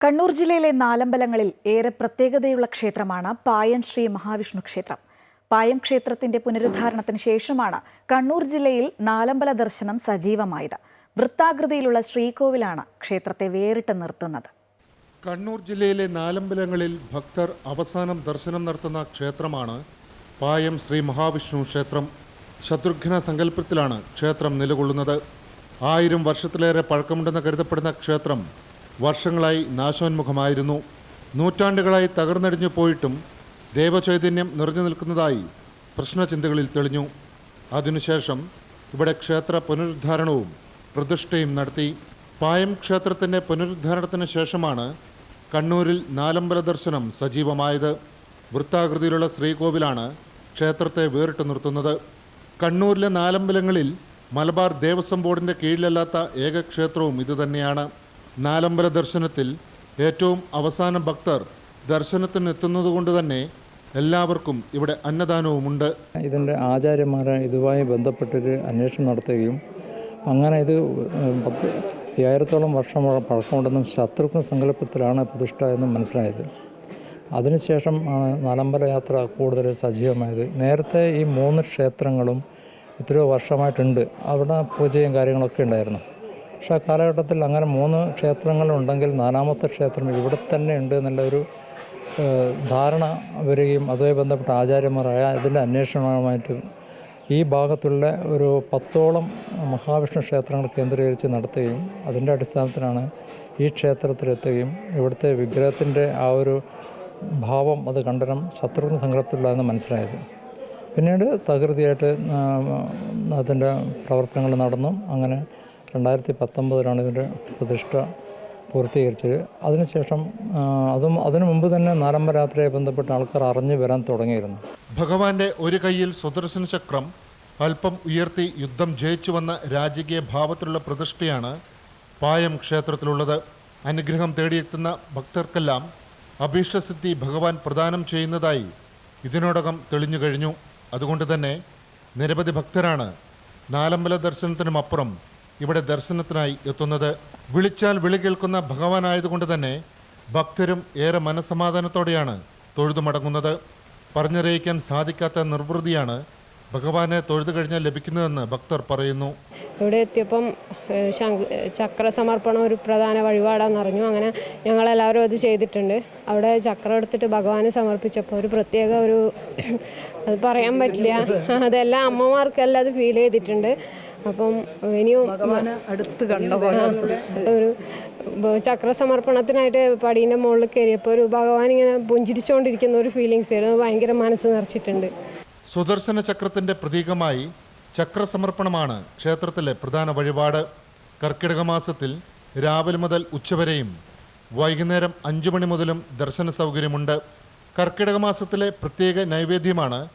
കണ്ണൂർ ജില്ലയിലെ നാലമ്പലങ്ങളിൽ ഏറെ പ്രത്യേകതയുള്ള ക്ഷേത്രമാണ് പായം ശ്രീ മഹാവിഷ്ണു ക്ഷേത്രം. പായം ക്ഷേത്രത്തിന്റെ പുനരുദ്ധാരണത്തിന് ശേഷമാണ് കണ്ണൂർ ജില്ലയിൽ നാലമ്പല ദർശനം സജീവമായത്. വൃത്താകൃതിയിലുള്ള ശ്രീകോവിലാണ് ക്ഷേത്രത്തെ വേറിട്ട് നിർത്തുന്നത്. കണ്ണൂർ ജില്ലയിലെ നാലമ്പലങ്ങളിൽ ഭക്തർ അവസാനം ദർശനം നടത്തുന്ന ക്ഷേത്രമാണ് പായം ശ്രീ മഹാവിഷ്ണു ക്ഷേത്രം. ശത്രുഘ്ന സങ്കല്പത്തിലാണ് ക്ഷേത്രം നിലകൊള്ളുന്നത്. ആയിരം വർഷത്തിലേറെ പഴക്കമുണ്ടെന്ന് കരുതപ്പെടുന്ന ക്ഷേത്രം വർഷങ്ങളായി നാശോന്മുഖമായിരുന്നു. നൂറ്റാണ്ടുകളായി തകർന്നടിഞ്ഞു പോയിട്ടും ദേവചൈതന്യം നിറഞ്ഞു നിൽക്കുന്നതായി പ്രശ്നചിന്തകളിൽ തെളിഞ്ഞു. അതിനുശേഷം ഇവിടെ ക്ഷേത്ര പുനരുദ്ധാരണവും പ്രതിഷ്ഠയും നടത്തി. പായം ക്ഷേത്രത്തിന്റെ പുനരുദ്ധാരണത്തിന് ശേഷമാണ് കണ്ണൂരിൽ നാലമ്പല ദർശനം സജീവമായത്. വൃത്താകൃതിയിലുള്ള ശ്രീകോവിലാണ് ക്ഷേത്രത്തെ വേറിട്ട് നിർത്തുന്നത്. കണ്ണൂരിലെ നാലമ്പലങ്ങളിൽ മലബാർ ദേവസ്വം ബോർഡിന്റെ കീഴിലല്ലാത്ത ഏക ക്ഷേത്രവും ഇതുതന്നെയാണ്. നാലമ്പല ദർശനത്തിൽ ഏറ്റവും അവസാന ഭക്തർ ദർശനത്തിന് എത്തുന്നതുകൊണ്ട് തന്നെ എല്ലാവർക്കും ഇവിടെ അന്നദാനവുമുണ്ട്. ഇതിന്റെ ആചാര്യന്മാരെ ഇതുമായി ബന്ധപ്പെട്ടൊരു അന്വേഷണം നടത്തുകയും അങ്ങനെ ഇത് പത്ത് അയ്യായിരത്തോളം വർഷം പഴക്കമുണ്ടെന്നും ശത്രുഘ്ന സങ്കല്പത്തിലാണ് പ്രതിഷ്ഠ എന്നും മനസ്സിലായത്. അതിനുശേഷം ആണ് നാലമ്പല യാത്ര കൂടുതൽ സജീവമായത്. നേരത്തെ ഈ മൂന്ന് ക്ഷേത്രങ്ങളും എത്രയോ വർഷമായിട്ടുണ്ട്. അവിടെ പൂജയും കാര്യങ്ങളൊക്കെ ഉണ്ടായിരുന്നു. പക്ഷേ ആ കാലഘട്ടത്തിൽ അങ്ങനെ മൂന്ന് ക്ഷേത്രങ്ങളുണ്ടെങ്കിൽ നാലാമത്തെ ക്ഷേത്രം ഇവിടെ തന്നെ ഉണ്ട് എന്നുള്ളൊരു ധാരണ വരികയും അതുമായി ബന്ധപ്പെട്ട ആചാര്യന്മാരായ അതിന്റെ അന്വേഷണമായിട്ട് ഈ ഭാഗത്തുള്ള ഒരു പത്തോളം മഹാവിഷ്ണു ക്ഷേത്രങ്ങൾ കേന്ദ്രീകരിച്ച് നടത്തുകയും അതിന്റെ അടിസ്ഥാനത്തിലാണ് ഈ ക്ഷേത്രത്തിലെത്തുകയും ഇവിടുത്തെ വിഗ്രഹത്തിന്റെ ആ ഒരു ഭാവം അത് കണ്ടനം ശത്രുഘ്ന സംഘത്തിലുള്ളതെന്ന് മനസ്സിലായത്. പിന്നീട് തകൃതിയായിട്ട് അതിന്റെ പ്രവർത്തനങ്ങൾ നടന്നു. അങ്ങനെ രണ്ടായിരത്തി പത്തൊമ്പതിലാണ് ഇതിന്റെ പ്രതിഷ്ഠ പൂർത്തീകരിച്ചത്. അതിനുശേഷം അതും അതിനു മുമ്പ് തന്നെ നാലമ്പ രാത്രിയെ ബന്ധപ്പെട്ട ആൾക്കാർ അറിഞ്ഞു വരാൻ തുടങ്ങിയിരുന്നു. ഭഗവാന്റെ ഒരു കൈയിൽ സുദർശന ചക്രം അല്പം ഉയർത്തി യുദ്ധം ജയിച്ചു വന്ന രാജകീയ ഭാവത്തിലുള്ള പ്രതിഷ്ഠയാണ് പായം ക്ഷേത്രത്തിലുള്ളത്. അനുഗ്രഹം തേടിയെത്തുന്ന ഭക്തർക്കെല്ലാം അഭീഷ്ടസിദ്ധി ഭഗവാൻ പ്രദാനം ചെയ്യുന്നതായി ഇതിനോടകം തെളിഞ്ഞു കഴിഞ്ഞു. അതുകൊണ്ട് തന്നെ നിരവധി ഭക്തരാണ് നാലമ്പല ദർശനത്തിനുമപ്പുറം ഇവിടെ ദർശനത്തിനായി എത്തുന്നത് വിളിച്ചാൽ വിളി കേൾക്കുന്ന ഭഗവാനായതുകൊണ്ട് തന്നെ ഭക്തരും ഏറെ മനസമാധാനത്തോടെയാണ് തൊഴുതു മടങ്ങുന്നത്. പറഞ്ഞറിയിക്കാൻ സാധിക്കാത്ത നിർവൃതിയാണ് ഭഗവാനെ തൊഴുതു കഴിഞ്ഞാൽ ലഭിക്കുന്നതെന്ന് ഭക്തർ പറയുന്നു. ഇവിടെ എത്തിയപ്പം ചക്ര സമർപ്പണം ഒരു പ്രധാന വഴിപാടാന്ന് അറിഞ്ഞു. അങ്ങനെ ഞങ്ങളെല്ലാവരും അത് ചെയ്തിട്ടുണ്ട്. അവിടെ ചക്രം എടുത്തിട്ട് ഭഗവാന് സമർപ്പിച്ചപ്പോൾ ഒരു പ്രത്യേക ഒരു അത് പറയാൻ പറ്റില്ല. അതെല്ലാം അമ്മമാർക്കെല്ലാം അത് ഫീൽ ചെയ്തിട്ടുണ്ട്. അപ്പം ഇനിയും അടുത്ത് കണ്ട? പോലെ ഒരു ചക്രസമർപ്പണത്തിനായിട്ട് ചക്ര സമർപ്പണത്തിനായിട്ട് പടീന്റെ മുകളിൽ കയറിയപ്പോൾ ഒരു ഭഗവാൻ ഇങ്ങനെ പുഞ്ചിരിച്ചുകൊണ്ടിരിക്കുന്ന ഒരു ഫീലിങ്സ് ആയിരുന്നു. ഭയങ്കര മനസ്സ് നിറച്ചിട്ടുണ്ട്. സുദർശന ചക്രത്തിന്റെ പ്രതീകമായി ചക്രസമർപ്പണമാണ് ക്ഷേത്രത്തിലെ പ്രധാന വഴിപാട്. കർക്കിടക മാസത്തിൽ രാവിലെ മുതൽ ഉച്ചവരെയും വൈകുന്നേരം അഞ്ചു മണി മുതലും ദർശന സൗകര്യമുണ്ട്. കർക്കിടക മാസത്തിലെ പ്രത്യേക നൈവേദ്യമാണ്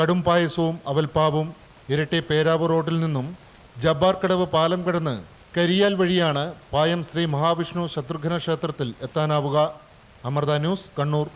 കടും പായസവും അവൽപ്പാവും ഇരട്ടി പേരാവ് റോഡിൽ നിന്നും ജബ്ബാർ കടവ് പാലം കടന്ന് കരിയാൽ വഴിയാണ് പായം ശ്രീ മഹാവിഷ്ണു ശത്രുഘ്ന ക്ഷേത്രത്തിൽ എത്താനാവുക. അമൃത ന്യൂസ് കണ്ണൂർ.